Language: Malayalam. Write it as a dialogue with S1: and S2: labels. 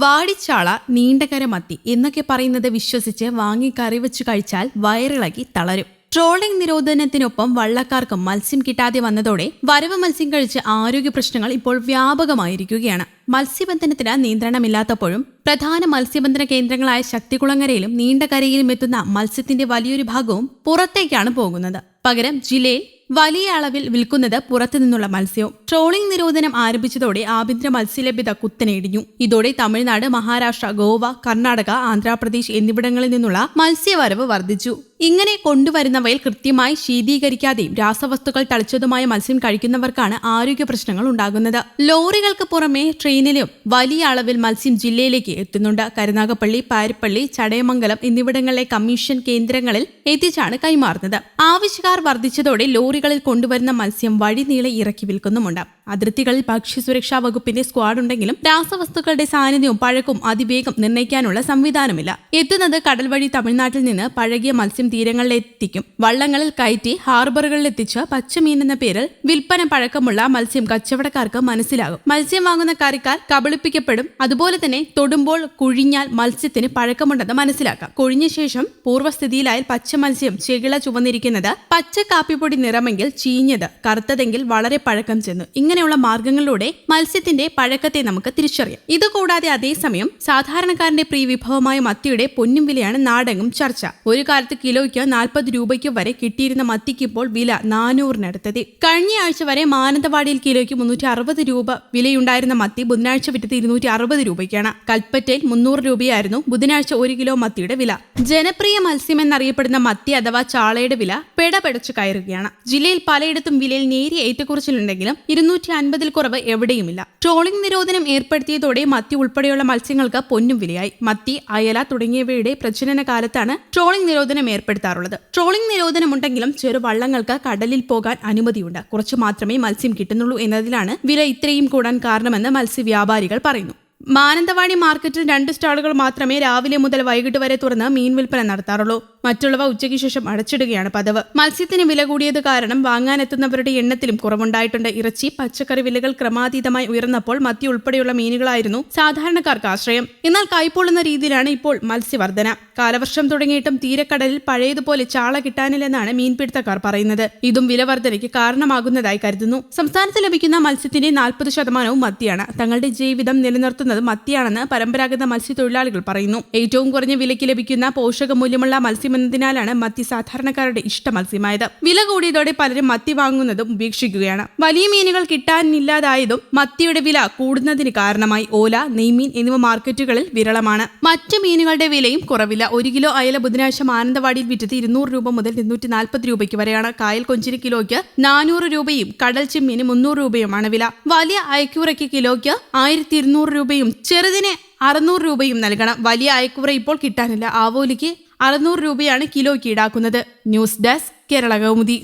S1: വാടിച്ചാള നീണ്ടകര മത്തി എന്നൊക്കെ പറയുന്നത് വിശ്വസിച്ച് വാങ്ങി കറി വെച്ച് കഴിച്ചാൽ വയറിളകി തളരും. ട്രോളിംഗ് നിരോധനത്തിനൊപ്പം വള്ളക്കാർക്കും മത്സ്യം കിട്ടാതെ വന്നതോടെ വരവ് മത്സ്യം കഴിച്ച് ആരോഗ്യ പ്രശ്നങ്ങൾ ഇപ്പോൾ വ്യാപകമായിരിക്കുകയാണ്. മത്സ്യബന്ധനത്തിന് നിയന്ത്രണമില്ലാത്തപ്പോഴും പ്രധാന മത്സ്യബന്ധന കേന്ദ്രങ്ങളായ ശക്തികുളങ്ങരയിലും നീണ്ടകരയിലും എത്തുന്ന മത്സ്യത്തിന്റെ വലിയൊരു ഭാഗവും പുറത്തേക്കാണ് പോകുന്നത്. പകരം ജില്ലയിൽ വലിയ അളവിൽ വിൽക്കുന്നത് പുറത്തു നിന്നുള്ള മത്സ്യവും ട്രോളിംഗ് നിരോധനം ആരംഭിച്ചതോടെ ആഭ്യന്തര മത്സ്യലഭ്യത കുത്തനെ ഇടിഞ്ഞു. ഇതോടെ തമിഴ്നാട് മഹാരാഷ്ട്ര ഗോവ കർണാടക ആന്ധ്രാപ്രദേശ് എന്നിവിടങ്ങളിൽ നിന്നുള്ള മത്സ്യവരവ് വർദ്ധിച്ചു. ഇങ്ങനെ കൊണ്ടുവരുന്നവയിൽ കൃത്യമായി ശീതീകരിക്കാതെയും രാസവസ്തുക്കൾ തളിച്ചതുമായ മത്സ്യം കഴിക്കുന്നവർക്കാണ് ആരോഗ്യ പ്രശ്നങ്ങൾ ഉണ്ടാകുന്നത്. ലോറികൾക്ക് പുറമെ ട്രെയിനിലും വലിയ അളവിൽ മത്സ്യം ജില്ലയിലേക്ക് എത്തുന്നുണ്ട്. കരുനാഗപ്പള്ളി പാരിപ്പള്ളി ചടയമംഗലം എന്നിവിടങ്ങളിലെ കമ്മീഷൻ കേന്ദ്രങ്ങളിൽ എത്തിച്ചാണ് കൈമാറുന്നത്. ആവശ്യക്കാർ വർദ്ധിച്ചതോടെ ലോറികളിൽ കൊണ്ടുവരുന്ന മത്സ്യം വഴിനീളെ ഇറക്കി വിൽക്കുന്നുമുണ്ട്. അതിർത്തികളിൽ ഭക്ഷ്യസുരക്ഷാ വകുപ്പിന്റെ സ്ക്വാഡ് ഉണ്ടെങ്കിലും രാസവസ്തുക്കളുടെ സാന്നിധ്യവും പഴക്കും അതിവേഗം നിർണയിക്കാനുള്ള സംവിധാനമില്ല. എത്തുന്നത് കടൽ വഴി തമിഴ്നാട്ടിൽ നിന്ന് പഴകിയ മത്സ്യം തീരങ്ങളിലെത്തിക്കും. വള്ളങ്ങളിൽ കയറ്റി ഹാർബറുകളിൽ എത്തിച്ച് പച്ചമീൻ എന്ന പേരിൽ വിൽപ്പന പഴക്കമുള്ള മത്സ്യം കച്ചവടക്കാർക്ക് മനസ്സിലാകും. മത്സ്യം വാങ്ങുന്ന കറിക്കാർ കബളിപ്പിക്കപ്പെടും. അതുപോലെ തന്നെ തൊടുമ്പോൾ കുഴിഞ്ഞാൽ മത്സ്യത്തിന് പഴക്കമുണ്ടെന്ന് മനസ്സിലാക്കാം. കുഴിഞ്ഞ ശേഷം പൂർവസ്ഥിതിയിലായാൽ പച്ച മത്സ്യം ചെകിള ചുവന്നിരിക്കുന്നത് പച്ച കാപ്പിപ്പൊടി നിറമെങ്കിൽ ചീഞ്ഞത് കറുത്തതെങ്കിൽ വളരെ പഴക്കം ചെന്നു. ഇങ്ങനെയുള്ള മാർഗങ്ങളിലൂടെ മത്സ്യത്തിന്റെ പഴക്കത്തെ നമുക്ക് തിരിച്ചറിയാം. ഇതുകൂടാതെ അതേസമയം സാധാരണക്കാരന്റെ പ്രിയ വിഭവമായ മത്തിയുടെ പൊന്നും വിലയാണ് നാടെങ്ങും ചർച്ച. ഒരു കാലത്ത് കിലോയ്ക്ക് നാൽപ്പത് രൂപയ്ക്ക് വരെ കിട്ടിയിരുന്ന മത്തിക്കിപ്പോൾ വില നാനൂറിനടുത്തെത്തി കഴിഞ്ഞ ആഴ്ച വരെ മാനന്തവാടിയിൽ കിലോയ്ക്ക് മുന്നൂറ്റി അറുപത് രൂപ വിലയുണ്ടായിരുന്ന മത്തി ബുധനാഴ്ച വിറ്റത് ഇരുന്നൂറ്റി അറുപത് രൂപയ്ക്കാണ്. കൽപ്പറ്റയിൽ മുന്നൂറ് രൂപയായിരുന്നു ബുധനാഴ്ച ഒരു കിലോ മത്തിയുടെ വില. ജനപ്രിയ മത്സ്യം എന്നറിയപ്പെടുന്ന മത്തി അഥവാ ചാളയുടെ വില പെടപെടച്ചു കയറുകയാണ്. ജില്ലയിൽ പലയിടത്തും വിലയിൽ നേരിയ ഏറ്റക്കുറച്ചിലുണ്ടെങ്കിലും ഇരുന്നൂറ്റി അൻപതിൽ കുറവ് എവിടെയുമില്ല. ട്രോളിംഗ് നിരോധനം ഏർപ്പെടുത്തിയതോടെ മത്തി ഉൾപ്പെടെയുള്ള മത്സ്യങ്ങൾക്ക് പൊന്നും വിലയായി. മത്തി അയല തുടങ്ങിയവയുടെ പ്രജനന കാലത്താണ് ട്രോളിംഗ് നിരോധനം ഏർപ്പെടുത്താറുള്ളത്. ട്രോളിംഗ് നിരോധനമുണ്ടെങ്കിലും ചെറുവള്ളങ്ങൾക്ക് കടലിൽ പോകാൻ അനുമതിയുണ്ട്. കുറച്ചു മാത്രമേ മത്സ്യം കിട്ടുന്നുള്ളൂ എന്നതിലാണ് വില ഇത്രയും കൂടാൻ കാരണമെന്ന് മത്സ്യവ്യാപാരികൾ പറയുന്നു. മാനന്തവാടി മാർക്കറ്റിൽ രണ്ട് സ്റ്റാളുകൾ മാത്രമേ രാവിലെ മുതൽ വൈകിട്ട് വരെ തുറന്ന് മീൻ വിൽപ്പന നടത്താറുള്ളൂ. മറ്റുള്ളവ ഉച്ചയ്ക്ക് ശേഷം അടച്ചിടുകയാണ് പതിവ്. മത്സ്യത്തിന് വില കൂടിയത് കാരണം വാങ്ങാനെത്തുന്നവരുടെ എണ്ണത്തിലും കുറവുണ്ടായിട്ടുണ്ട്. ഇറച്ചി പച്ചക്കറി വിലകൾ ക്രമാതീതമായി ഉയർന്നപ്പോൾ മത്തി ഉൾപ്പെടെയുള്ള മീനുകളായിരുന്നു സാധാരണക്കാർക്ക് ആശ്രയം. എന്നാൽ കൈപ്പൊള്ളുന്ന രീതിയിലാണ് ഇപ്പോൾ മത്സ്യവർദ്ധന. കാലവർഷം തുടങ്ങിയിട്ടും തീരക്കടലിൽ പഴയതുപോലെ ചാള കിട്ടാനില്ലെന്നാണ് മീൻപിടുത്തക്കാർ പറയുന്നത്. ഇതും വിലവർദ്ധനയ്ക്ക് കാരണമാകുന്നതായി കരുതുന്നു. സംസ്ഥാനത്ത് ലഭിക്കുന്ന മത്സ്യത്തിന്റെ നാൽപ്പത് ശതമാനവും മത്തിയാണ്. തങ്ങളുടെ ജീവിതം നിലനിർത്തുന്നത് മത്തിയാണെന്ന് പരമ്പരാഗത മത്സ്യത്തൊഴിലാളികൾ പറയുന്നു. ഏറ്റവും കുറഞ്ഞ വിലയ്ക്ക് ലഭിക്കുന്ന പോഷകമൂല്യമുള്ള മത്സ്യമെന്നതിനാലാണ് മത്തി സാധാരണക്കാരുടെ ഇഷ്ട മത്സ്യമായത്. വില കൂടിയതോടെ പലരും മത്തി വാങ്ങുന്നതും ഉപേക്ഷിക്കുകയാണ്. വലിയ മീനുകൾ കിട്ടാനില്ലാതായതും മത്തിയുടെ വില കൂടുന്നതിന് കാരണമായി ഓല നെയ്മീൻ എന്നിവ മാർക്കറ്റുകളിൽ വിരളമാണ്. മറ്റു മീനുകളുടെ വിലയും കുറവില്ല. ഒരു കിലോ അയല ബുധനാഴ്ച മാനന്തവാടിയിൽ വിറ്റത് ഇരുന്നൂറ് രൂപ മുതൽ ഇരുന്നൂറ്റി നാൽപ്പത് രൂപയ്ക്ക് വരെയാണ്. കായൽ കൊഞ്ചിന് കിലോയ്ക്ക് നാനൂറ് രൂപയും കടൽ ചെമ്മീന് മുന്നൂറ് രൂപയുമാണ് വില. വലിയ അയക്കൂറയ്ക്ക് കിലോയ്ക്ക് ആയിരത്തി ഇരുന്നൂറ് രൂപയും ചെറുതിന് അറുന്നൂറ് രൂപയും നൽകണം. വലിയ അയക്കൂറ ഇപ്പോൾ കിട്ടാനില്ല. ആവോലിക്ക് അറുന്നൂറ് രൂപയാണ് കിലോയ്ക്ക് ഈടാക്കുന്നത്. News desk Kerala Kaumudi.